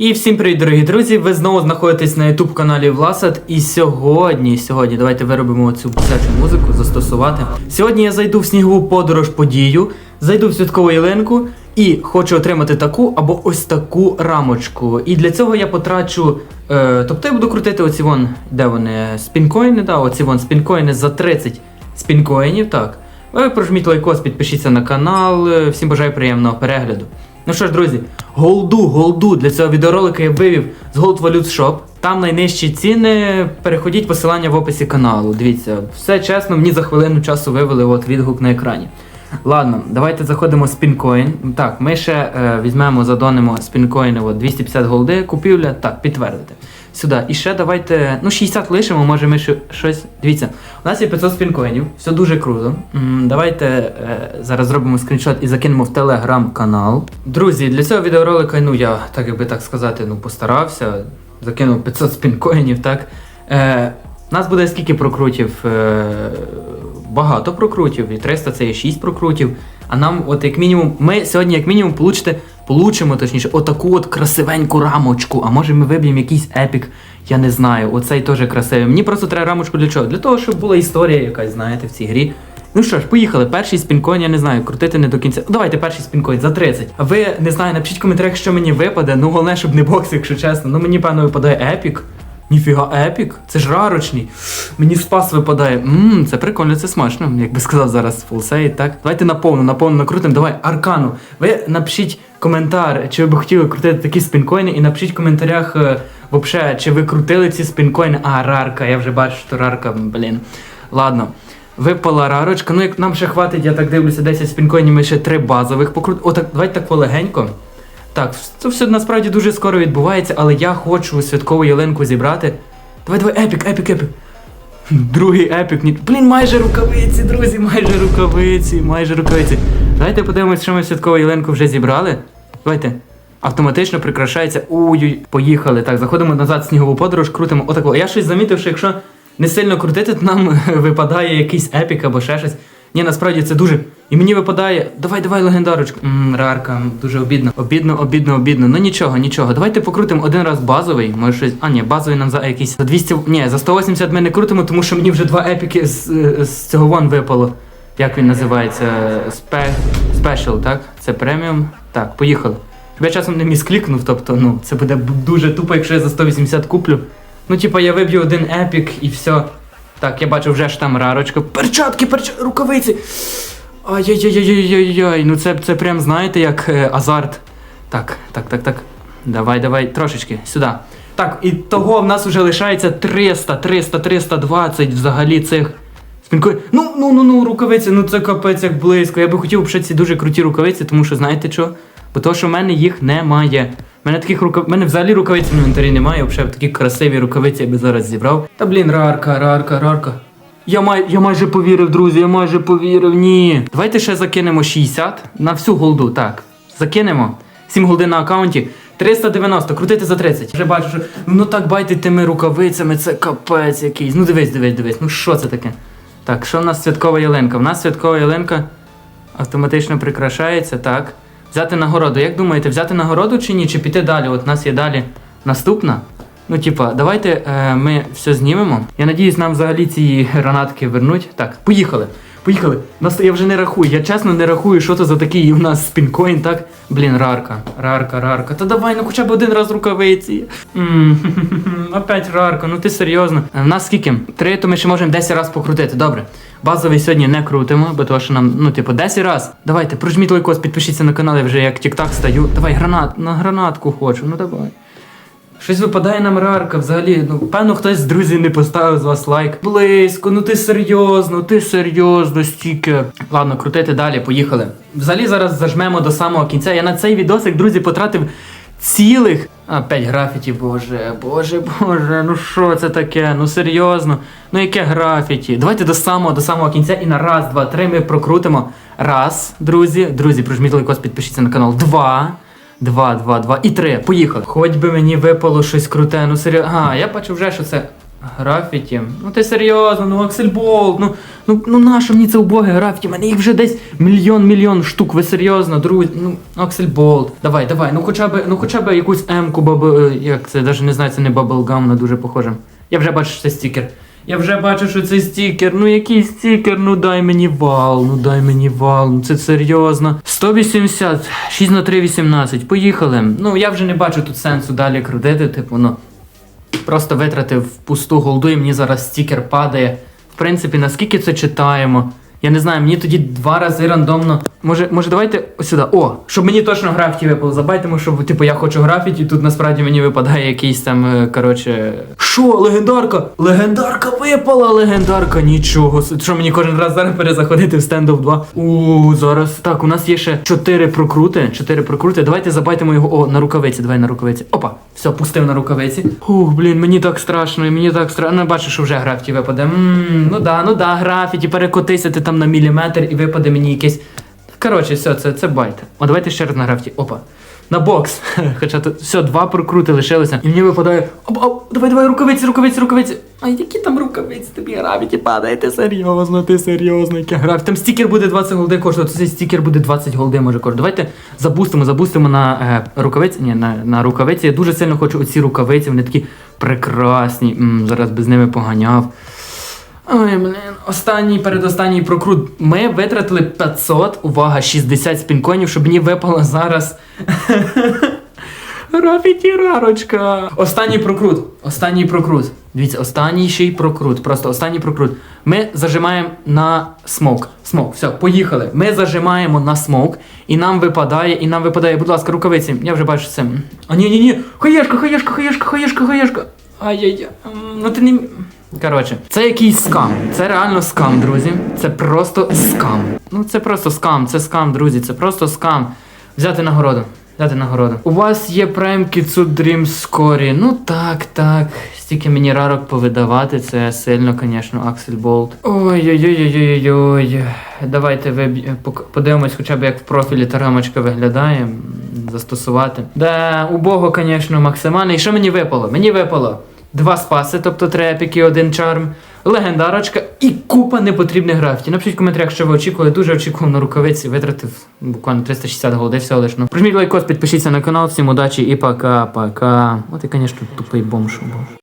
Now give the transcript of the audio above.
І всім привіт, дорогі друзі! Ви знову знаходитесь на youtube каналі Власад. І сьогодні, сьогодні, давайте виробимо цю писячу музику, застосувати. Сьогодні я зайду в снігову подорож подію, зайду в святкову ялинку і хочу отримати таку або ось таку рамочку. І для цього я потрачу. Е, тобто я буду крутити оці вон, де вони? Спінкоїни, да, оці вон спінкоїни за 30 спінкоїнів, так. Ви прожміть лайкос, підпишіться на канал. Е, Всім бажаю приємного перегляду. Ну що ж, друзі, голду, голду для цього відеоролика я вивів з Gold Valute Shop. Там найнижчі ціни. Переходіть посилання в описі каналу. Дивіться, все чесно, мені за хвилину часу вивели от відгук на екрані. Ладно, давайте заходимо в спінкоін. Так, ми ще е, візьмемо, задонемо спінкоїни 250 голди, купівля. Так, підтвердити. Сюди. І ще давайте. Ну, 60 лишимо, може ми ще щось. Дивіться, у нас є 500 спінкоїнів, все дуже круто. М, Давайте е, зараз зробимо скріншот і закинемо в телеграм-канал. Друзі, для цього відеоролика, ну я, так якби так сказати, ну постарався. Закинув 500 спінкоїнів, так. Е, нас буде скільки прокрутів? Е, багато прокрутів, і 300 це є 6 прокрутів. А нам, от як мінімум, ми сьогодні, як мінімум, получите, получимо точніше, отаку от красивеньку рамочку. А може ми виб'ємо якийсь епік, я не знаю. Оцей теж красивий. Мені просто треба рамочку для чого? Для того, щоб була історія якась, знаєте, в цій грі. Ну що ж, поїхали. Перший спінкоін, я не знаю, крутити не до кінця. Давайте перший спінкоін за 30. А ви не знаю, напишіть в коментарях, що мені випаде. Ну головне, щоб не бокс, якщо чесно. Ну мені певно випадає епік. Ніфіга епік, це ж рарочний. Мені спас випадає. Ммм, це прикольно, це смачно. Як би сказав зараз фулсейт, так? Давайте наповну, наповну накрутимо. Давай, аркану. Ви напишіть коментар, чи ви б хотіли крутити такі спінкоїни, і напишіть в коментарях, е, вообще, чи ви крутили ці спінкоїни. А, рарка, я вже бачу, що рарка, блін. Ладно. Випала рарочка. Ну, як нам ще хватить, я так дивлюся, 10 спінкоїнів, ми ще три базових покрутимо. Отак, давайте так полегенько. Так, це все насправді дуже скоро відбувається, але я хочу святкову ялинку зібрати. Давай, давай, епік, епік, епік. Другий епік. Ні... Блін, майже рукавиці, друзі, майже рукавиці, майже рукавиці. Давайте подивимось, що ми святкову ялинку вже зібрали. Давайте. Автоматично прикрашається. Ой-ой, поїхали. Так, заходимо назад в снігову подорож, крутимо отако. Я щось замітив, що якщо не сильно крутити, то нам випадає якийсь епік або ще щось. Ні, насправді це дуже. І мені випадає. Давай, давай, легендарочку. Ммм, рарка, дуже обідно. Обідно, обідно, обідно. Ну нічого, нічого. Давайте покрутимо один раз базовий. Може щось. А, ні, базовий нам за якийсь. За 200. Ні, за 180 ми не крутимо, тому що мені вже два епіки з, е, з цього вон випало. Як він називається? Спе... Спешл, так? Це преміум. Так, поїхали. Щоб я часом не місклікнув, тобто, ну, це буде дуже тупо, якщо я за 180 куплю. Ну, типа, я виб'ю один епік і все. Так, я бачу вже ж там рарочка. Перчатки, перчатки, рукавиці. Ай-яй-яй-яй-яй-яй. Ну це, це прям, знаєте, як е, азарт. Так, так, так, так. Давай, давай, трошечки, сюди. Так, і того в нас вже лишається 300, 300, 320 взагалі цих спінкою. Ну, ну, ну, ну, рукавиці, ну це капець як близько. Я би хотів ще ці дуже круті рукавиці, тому що знаєте що? Бо то, що в мене їх немає. У мене таких рукав... мене взагалі рукавиць в інвентарі немає, взагалі такі красиві рукавиці я би зараз зібрав. Та блін, рарка, рарка, рарка. Я, май... я майже повірив, друзі, я майже повірив, ні. Давайте ще закинемо 60 на всю голду, так. Закинемо. 7 голди на аккаунті. 390, крутити за 30. Вже бачу, що ну так байте тими рукавицями, це капець якийсь. Ну дивись, дивись, дивись. Ну що це таке? Так, що в нас святкова ялинка? В нас святкова ялинка автоматично прикрашається, так. Взяти нагороду. Як думаєте, взяти нагороду чи ні? Чи піти далі? От у нас є далі наступна. Ну, типа, давайте е, ми все знімемо. Я надіюсь, нам взагалі ці гранатки вернуть. Так, поїхали. Поїхали. Нас я вже не рахую. Я чесно не рахую, що це за такий у нас спінкоін, так? Блін, рарка, рарка, рарка. Та давай, ну хоча б один раз рукавиці. Опять рарка, ну ти серйозно. Е, В нас скільки? Три, то ми ще можемо 10 разів покрутити. Добре. Базовий сьогодні не крутимо, бо то, що нам, ну, типу, 10 раз. Давайте, прожміть лайкос, підпишіться на канал, я вже як тік-так стаю. Давай, гранат, на гранатку хочу, ну давай. Щось випадає нам рарка взагалі. Ну, певно, хтось з друзів не поставив з вас лайк. Близько, ну ти серйозно, ти серйозно стільки. Ладно, крутити далі, поїхали. Взагалі зараз зажмемо до самого кінця. Я на цей відосик, друзі, потратив цілих. А, 5 графіті, боже, боже, боже, ну що це таке? Ну серйозно. Ну яке графіті? Давайте до самого до самого кінця і на раз, два, три ми прокрутимо. Раз, друзі. Друзі, прожміть лайкос, підпишіться на канал. Два. Два, два, два і три. Поїхали. Хоч би мені випало щось круте, ну серйозно. Ага, я бачу вже, що це графіті. Ну ти серйозно, ну Аксельболт, ну, Ну, ну нащо мені це убоге графіті? У мене їх вже десь мільйон мільйон штук. Ви серйозно, друзі? Ну, Аксель Болт. Давай, давай, ну хоча б, ну хоча б якусь М-ку, баб... е, як це, навіть не знаю, це не Bubblegum, на дуже похоже. Я вже бачу, що це стікер. Я вже бачу, що це стікер. Ну який стікер? Ну дай мені вал, ну дай мені вал, ну це серйозно. 180, 6 на 3, 18. Поїхали. Ну я вже не бачу тут сенсу далі крутити, типу, ну. Просто витратив пусту голду і мені зараз стікер падає. В принципі, наскільки це читаємо? Я не знаю, мені тоді два рази рандомно. Може, може, давайте сюди. О, щоб мені точно графіті випало. Забайтимо, щоб типу я хочу графіті, тут насправді мені випадає якийсь там, е, коротше. Що, легендарка? Легендарка випала, легендарка, нічого. Що мені кожен раз зараз перезаходити в стендов 2? У зараз. Так, у нас є ще 4 прокрути. 4 прокрути. Давайте забайтимо його. О, на рукавиці, давай на рукавиці. Опа, все, пустив на рукавиці. Ух, блін, мені так страшно, і мені так страшно. Ну, бачу, що вже графіті випаде. Ммм, ну да, ну да, графіті, перекотися ти там на міліметр і випаде мені якесь. Коротше, все, це, це байт. О, давайте ще раз на графіті. Опа. На бокс. Хоча тут все, два прокрути лишилося. І мені випадає. Оп, оп, давай, давай, рукавиці, рукавиці, рукавиці. А які там рукавиці тобі графіті падає? Ти серйозно, ти серйозно, яке графіті. Там стікер буде 20 голди коштувати, цей стікер буде 20 голди може коштувати. Давайте забустимо, забустимо на е, рукавиці. Ні, на, на рукавиці. Я дуже сильно хочу оці рукавиці, вони такі прекрасні. М, зараз би з ними поганяв. Ой, блін, останній передостанній прокрут. Ми витратили 500, увага, 60 спінконів, щоб мені випало зараз. Рафіті рарочка. Останній прокрут. Останній прокрут. Дивіться, останній ще прокрут. Просто останній прокрут. Ми зажимаємо на смок. Смок, все, поїхали. Ми зажимаємо на смок, і нам випадає, і нам випадає, будь ласка, рукавиці. Я вже бачу це. А ні, ні, ні. Хаєшка, хаєшка, хаєшка, хаєшка, хаєшка. Ай-яй-яй. Ну ти не. Коротше, це якийсь скам. Це реально скам, друзі. Це просто скам. Ну це просто скам, це скам, друзі. Це просто скам. Взяти нагороду. Взяти нагороду. У вас є Prime Kitsu Dream Score. Ну так, так. Стільки мені рарок повидавати, це сильно, звісно, Аксель Болт. Ой-ой-ой-ой-ой-ой. Давайте виб... подивимось хоча б як в профілі та рамочка виглядає. Застосувати. Да, убого, звісно, максимально. І що мені випало? Мені випало два спаси, тобто три епіки, один чарм, легендарочка і купа непотрібних графіті. Напишіть в коментарях, що ви очікували. Дуже очікував на рукавиці, витратив буквально 360 голди, все лиш. Ну. Прижміть лайкос, підпишіться на канал, всім удачі і пока-пока. От і, звісно, тупий бомж. був.